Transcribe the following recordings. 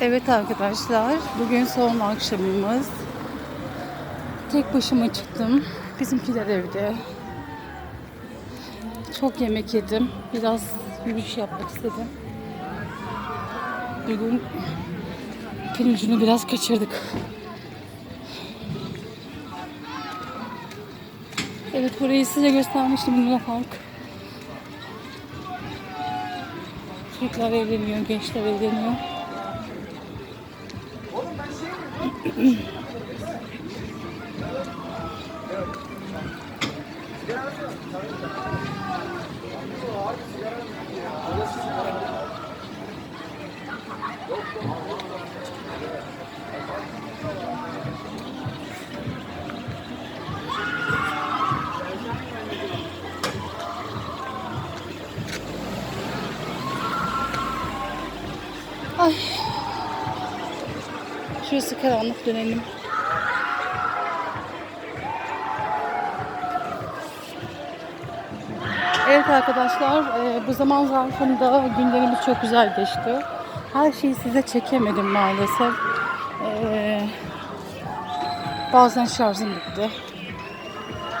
Evet arkadaşlar, bugün son akşamımız. Tek başıma çıktım. Bizimkiler evde. Çok yemek yedim. Biraz yürüyüş yapmak istedim. Bugün ucunu biraz kaçırdık. Evet burayı size göstermiştim Luna Park. Çocuklar evleniyor, gençler evleniyor. mm Şurası karanlık dönelim. Evet arkadaşlar e, bu zaman zarfında günlerimiz çok güzel geçti. Her şeyi size çekemedim maalesef. E, bazen şarjım bitti.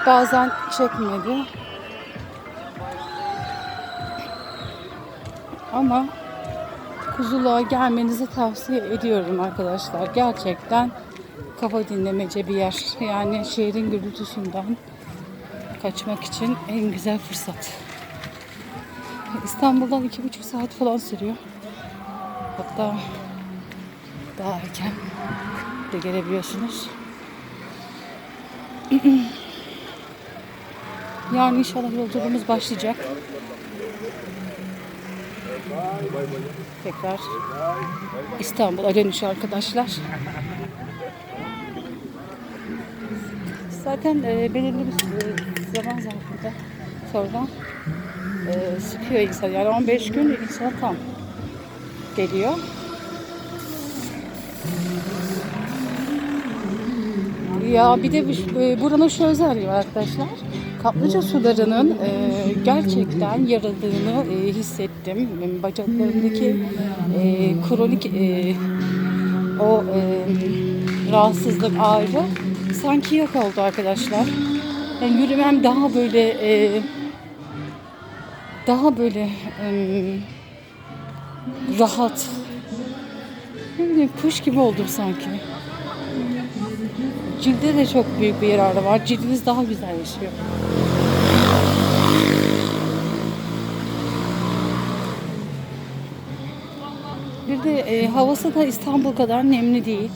Bazen çekmedi. Ama Kuzuluğa gelmenizi tavsiye ediyorum arkadaşlar. Gerçekten kafa dinlemece bir yer. Yani şehrin gürültüsünden kaçmak için en güzel fırsat. İstanbul'dan iki buçuk saat falan sürüyor. Hatta daha erken de gelebiliyorsunuz. Yarın inşallah yolculuğumuz başlayacak. Tekrar İstanbul'a dönüş arkadaşlar. Zaten e, belirli bir e, zaman zarfında sonra e, sıkıyor insan. Yani 15 gün insan tam geliyor. Ya bir de e, buranın şu özelliği arkadaşlar. Kaplıca sularının e, gerçekten yarıldığını e, hissettim. Bacaklarımdaki e, kronik e, o e, rahatsızlık ağrı sanki yok oldu arkadaşlar. Yani yürümem daha böyle e, daha böyle e, rahat. Ne kuş gibi oldum sanki. Cilde de çok büyük bir yararı var. Cildiniz daha güzelleşiyor. Bir de e, havası da İstanbul kadar nemli değil.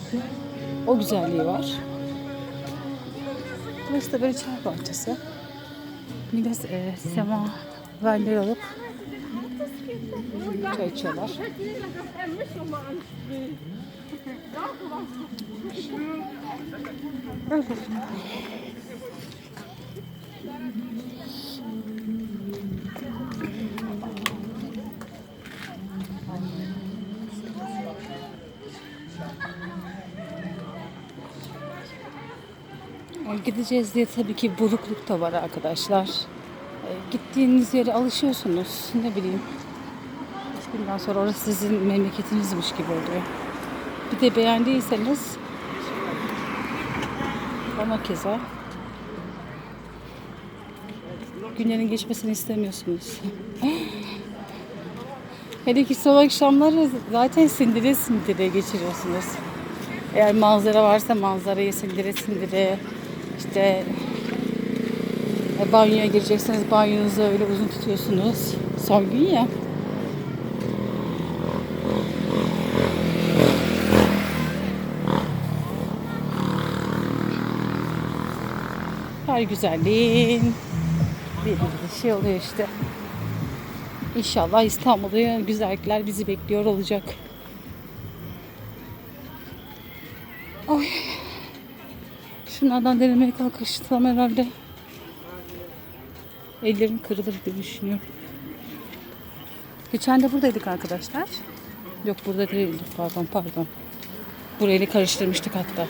O güzelliği var. Burası da böyle çay bahçesi. Millet e, sema verleri alıp çay içiyorlar. Gideceğiz diye tabii ki burukluk da var arkadaşlar. E, Gittiğiniz yere alışıyorsunuz. Ne bileyim. Günden sonra orası sizin memleketinizmiş gibi oluyor. Bir de beğendiyseniz ama keza günlerin geçmesini istemiyorsunuz. Hele ki son akşamları zaten sindire sindire geçiriyorsunuz. Eğer manzara varsa manzarayı sindire sindire işte e, banyoya girecekseniz banyonuzu öyle uzun tutuyorsunuz. Son gün ya. Her güzelliğin bir şey oluyor işte. İnşallah İstanbul'da güzellikler bizi bekliyor olacak. Ay. Şunlardan denemeye kalkışsam herhalde ellerim kırılır diye düşünüyorum. Geçen de buradaydık arkadaşlar. Yok burada değildik pardon pardon. Burayla karıştırmıştık hatta.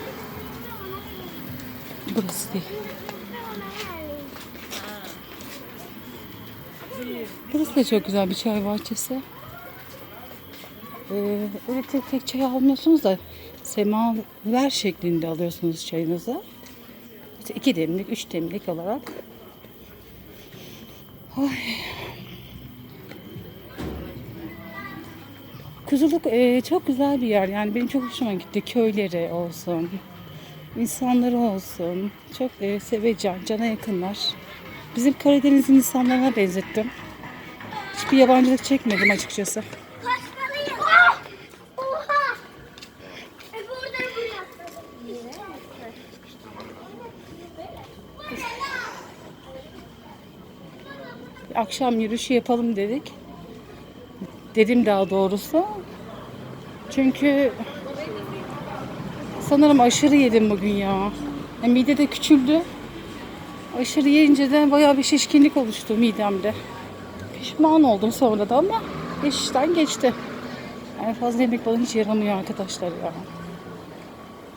Burası değil. Burası da çok güzel bir çay bahçesi. Ee, öyle tek tek çay almıyorsunuz da semaver şeklinde alıyorsunuz çayınızı. İşte iki demlik, üç demlik olarak. Ay. Kuzuluk e, çok güzel bir yer. Yani benim çok hoşuma gitti. Köyleri olsun, insanları olsun. Çok e, sevecen, cana yakınlar. Bizim Karadeniz'in insanlarına benzettim. Hiçbir yabancılık çekmedim açıkçası. E akşam yürüyüşü yapalım dedik. Dedim daha doğrusu. Çünkü sanırım aşırı yedim bugün ya. ya mide de küçüldü. Aşırı yiyince de bayağı bir şişkinlik oluştu midemde. Pişman oldum sonra da ama iş işten geçti. Yani fazla yemek bana hiç yaramıyor arkadaşlar ya.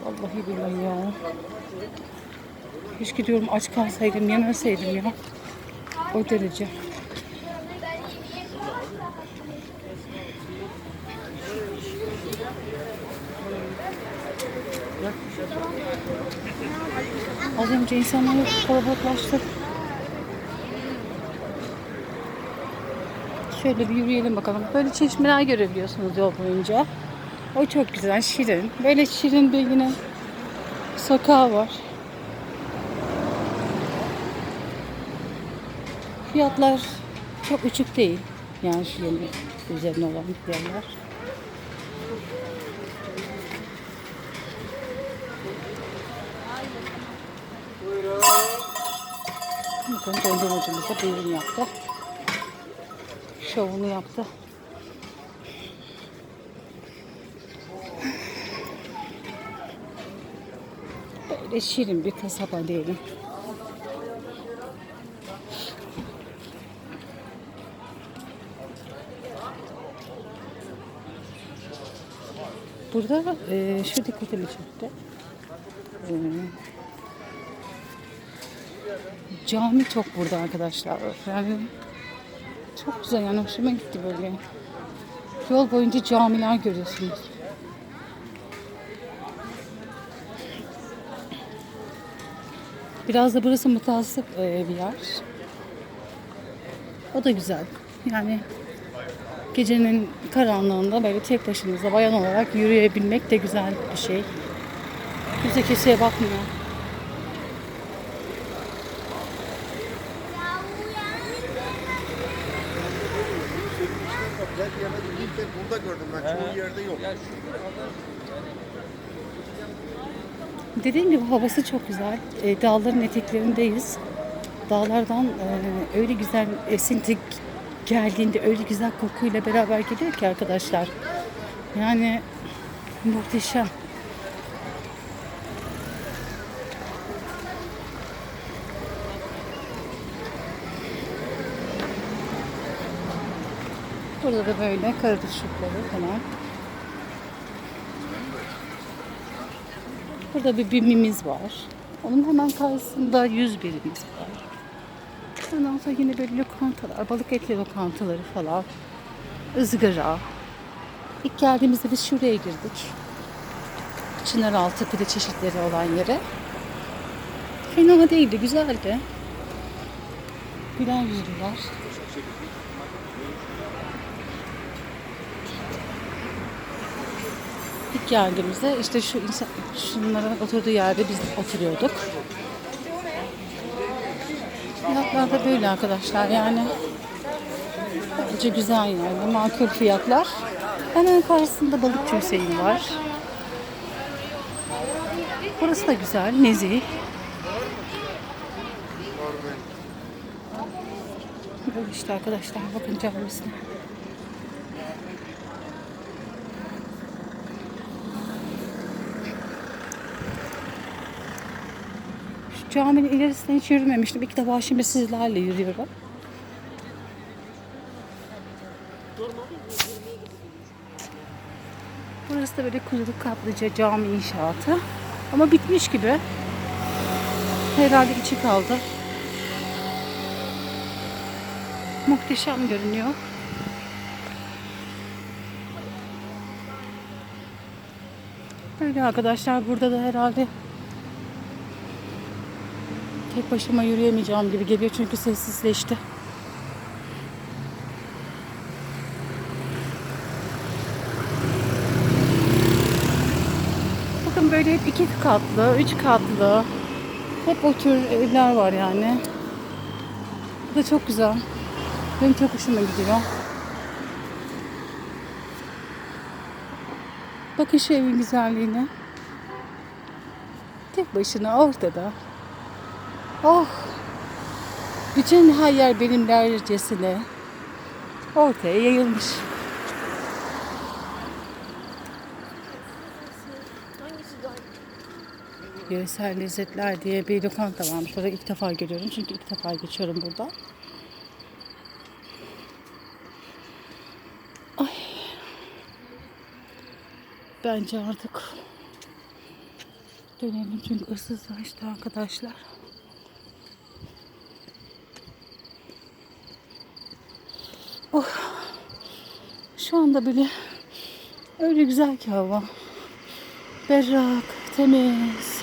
Vallahi billahi ya. Keşke diyorum aç kalsaydım, yemeseydim ya. O derece. Az önce insanlar kalabalıklaştı. Şöyle bir yürüyelim bakalım. Böyle çeşmeler görebiliyorsunuz yol boyunca. O çok güzel, şirin. Böyle şirin bir yine sokağı var. Fiyatlar çok uçuk değil. Yani şu yeni üzerine olan yerler. Bakın dondurmacımız da buyurun yaptı. Şovunu yaptı. Böyle şirin bir kasaba diyelim. Burada e, şu dikkatimi çekti. E, cami çok burada arkadaşlar. Yani çok güzel yani hoşuma gitti böyle. Yol boyunca camiler görüyorsunuz. Biraz da burası mutasip e, bir yer. O da güzel. Yani gecenin karanlığında böyle tek başınıza bayan olarak yürüyebilmek de güzel bir şey. Kimse kimseye bakmıyor. Ben yemedim. İlk kez burada gördüm ben. Çoğu yerde yok. Dediğim gibi havası çok güzel. E, dağların eteklerindeyiz. Dağlardan e, öyle güzel esinti geldiğinde öyle güzel kokuyla beraber geliyor ki arkadaşlar. Yani muhteşem. Burada da böyle karışıkları falan. Burada bir bimimiz var. Onun hemen karşısında 100 birimiz var. Ondan sonra yine böyle lokantalar, balık etli lokantaları falan. ızgara. İlk geldiğimizde biz şuraya girdik. Çınaraltı pide çeşitleri olan yere. Fena değildi, güzeldi. Güler yüzlüler. İlk geldiğimizde işte şu insan, şunların oturduğu yerde biz oturuyorduk. Fiyatlar da böyle arkadaşlar yani. Bence güzel yani makul fiyatlar. Hemen karşısında balıkçı Hüseyin var. Burası da güzel, nezih. Böyle işte arkadaşlar bakın camisine. Caminin ilerisine hiç yürümemiştim. İlk defa şimdi sizlerle yürüyorum. Burası da böyle kuzuluk kaplıca cami inşaatı. Ama bitmiş gibi. Herhalde içi kaldı. Muhteşem görünüyor. Böyle arkadaşlar burada da herhalde tek başıma yürüyemeyeceğim gibi geliyor çünkü sessizleşti. Bakın böyle hep iki katlı, üç katlı. Hep o tür evler var yani. Bu da çok güzel. Benim çok hoşuma gidiyor. Bakın şu evin güzelliğine. Tek başına ortada. Oh! Bütün her yer benimlercesine ortaya yayılmış. Yöresel lezzetler diye bir lokanta varmış. Burada ilk defa görüyorum çünkü ilk defa geçiyorum burada. Ay. Bence artık dönelim çünkü ıssızlaştı arkadaşlar. Şu anda bile öyle güzel ki hava. Berrak, temiz.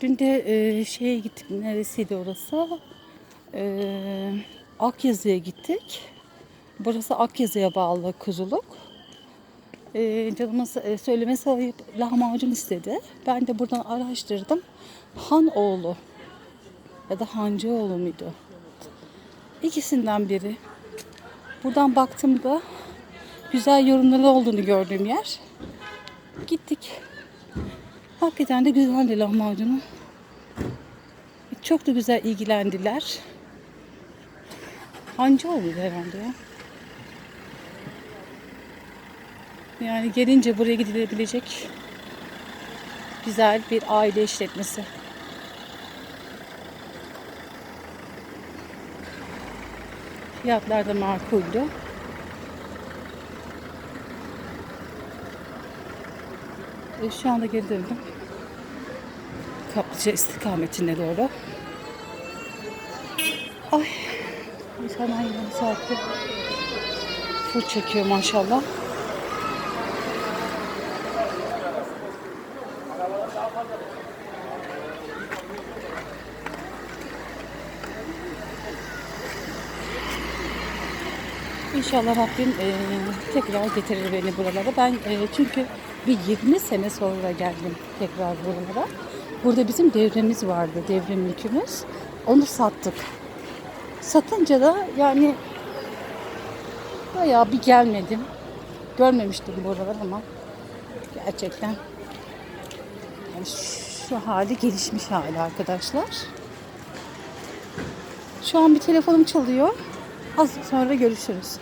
Dün de e, şeye gittik. Neresiydi orası? E, Akyazı'ya gittik. Burası Akyazı'ya bağlı Kuzuluk. E, canıma e, söyleme sahip lahmacun istedi. Ben de buradan araştırdım. Hanoğlu ya da Hancıoğlu muydu? İkisinden biri. Buradan baktığımda güzel yorumları olduğunu gördüğüm yer. Gittik. Hakikaten de güzeldi lahmacunu. Çok da güzel ilgilendiler. Hancıoğlu herhalde ya. Yani gelince buraya gidilebilecek güzel bir aile işletmesi. Fiyatlar da makuldü. E, şu anda geri döndüm. Kaplıca istikametine doğru. Ay. İnsanlar yine bu saatte full çekiyor maşallah. İnşallah Rabbim e, tekrar getirir beni buralara. Ben e, çünkü bir 20 sene sonra geldim tekrar buralara. Burada bizim devremiz vardı, devrim yükümüz. Onu sattık. Satınca da yani bayağı bir gelmedim. Görmemiştim buralar ama gerçekten yani şu hali gelişmiş hali arkadaşlar. Şu an bir telefonum çalıyor. Az sonra görüşürüz.